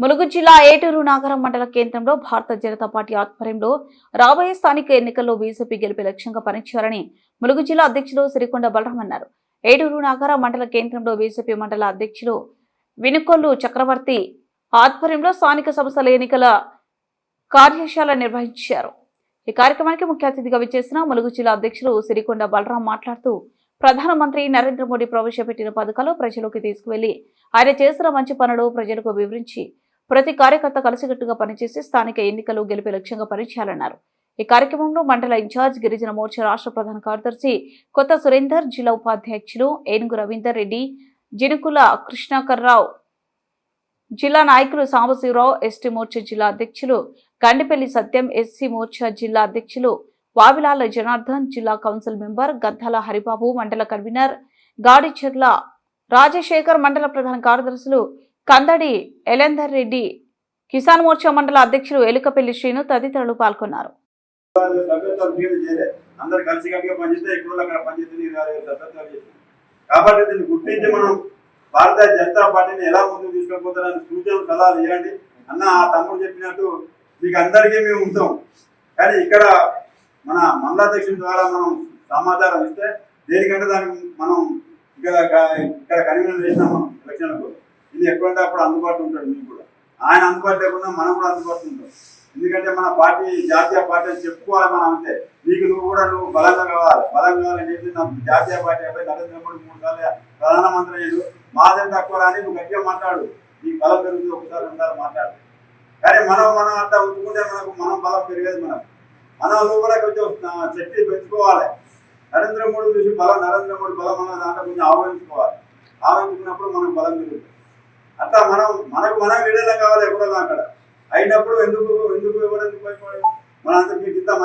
ములుగు జిల్లా ఏటూరు నాగరం మండల కేంద్రంలో భారత జనతా పార్టీ ఆధ్వర్యంలో రాబోయే స్థానిక ఎన్నికల్లో బీజేపీ గెలిపే లక్ష్యంగా పనిచేయాలని ములుగు జిల్లా అధ్యక్షులు సిరికొండ బలరాం అన్నారు ఏటూరు నాగరం మండల కేంద్రంలో బీజేపీ మండల అధ్యక్షులు వినుకొల్లు చక్రవర్తి ఆధ్వర్యంలో స్థానిక సంస్థల ఎన్నికల కార్యశాల నిర్వహించారు. ఈ కార్యక్రమానికి ముఖ్య అతిథిగా విచ్చేసిన ములుగు జిల్లా అధ్యక్షులు సిరికొండ బలరాం మాట్లాడుతూ ప్రధానమంత్రి నరేంద్ర మోడీ ప్రవేశపెట్టిన పథకాలు ప్రజలకు తీసుకువెళ్ళి ఆయన చేసిన మంచి పనులు ప్రజలకు వివరించి ప్రతి కార్యకర్త కలిసికట్టుగా పనిచేసి స్థానిక ఎన్నికలు గెలిపే లక్ష్యంగా పనిచేయాలన్నారు. ఈ కార్యక్రమంలో మండల ఇన్ఛార్జ్ గిరిజన మోర్చా రాష్ట్ర ప్రధాన కార్యదర్శి కొత్త సురేందర్ జిల్లా ఉపాధ్యక్షులు ఏనుగు రవీందర్ రెడ్డి జినుకుల కృష్ణాకర్రావు జిల్లా నాయకులు సాంబశివరావు ఎస్టీ మోర్చా జిల్లా అధ్యక్షులు గండిపల్లి సత్యం ఎస్సీ మోర్చా జిల్లా అధ్యక్షులు వావిలాల జనార్దన్ జిల్లా కౌన్సిల్ మెంబర్ గద్దాల హరిబాబు మండల కన్వీనర్ గాడిచెర్ల రాజశేఖర్ మండల ప్రధాన కార్యదర్శులు కందడి ఎలేందర్ రెడ్డి కిసాన్ మోర్చా మండల అధ్యక్షులు ఎలుకపల్లి శ్రీను తదితరులు పాల్గొన్నారు. కలిసి కాబట్టి దీన్ని గుర్తించి మనం భారతీయ జనతా పార్టీని ఎలా ముందుకు తీసుకుపోతారని సూచనలు సలహాలు ఇవ్వండి. అన్న ఆ తమ్ముడు చెప్పినట్టు మీకు అందరికీ మేము ఉంటాం. కానీ ఇక్కడ మన మండలాధ్యక్షుల ద్వారా మనం సమాచారం ఇస్తే దేనికంటే దానికి మనం ఇక్కడ ఇక్కడ కన్వీనర్ చేసినాం మనం. ఇది ఎప్పుడంటే అప్పుడు అందుబాటులో ఉంటాడు మీకు కూడా. ఆయన అందుబాటు లేకుండా మనం కూడా అందుబాటులో ఉంటాం. ఎందుకంటే మన పార్టీ జాతీయ పార్టీ అని చెప్పుకోవాలి మనం అంతే నీకు నువ్వు కూడా నువ్వు బలంగా కావాలి. బలం కావాలని చెప్పి జాతీయ పార్టీ అబ్బాయి నరేంద్ర మోడీ మూడు సార్లు ప్రధానమంత్రి అయ్యాడు. మాదేం తక్కువ రాని నువ్వు గట్టిగా మాట్లాడు. నీకు బలం పెరుగుతుంది ఒకసారి రెండుసార్లు మాట్లాడు. కానీ మనం మనం అట్లా ఉంచుకుంటే మనకు మనం బలం పెరిగేది మనం. మనం కూడా కొంచెం శక్తి పెంచుకోవాలి. నరేంద్ర మోడీ చూసి బలం నరేంద్ర మోడీ బలం అన్న దాంట్లో కొంచెం ఆహ్వానించుకోవాలి ఆహ్వానించుకున్నప్పుడు మనకు బలం పెరుగుతుంది. అట్లా మనం మనకు మనం విడుదల కావాలి ఎప్పుడో అక్కడ. అయినప్పుడు ఎందుకు ఎందుకు ఎవరు ఎందుకు మన అంత మీకు ఇంత మంది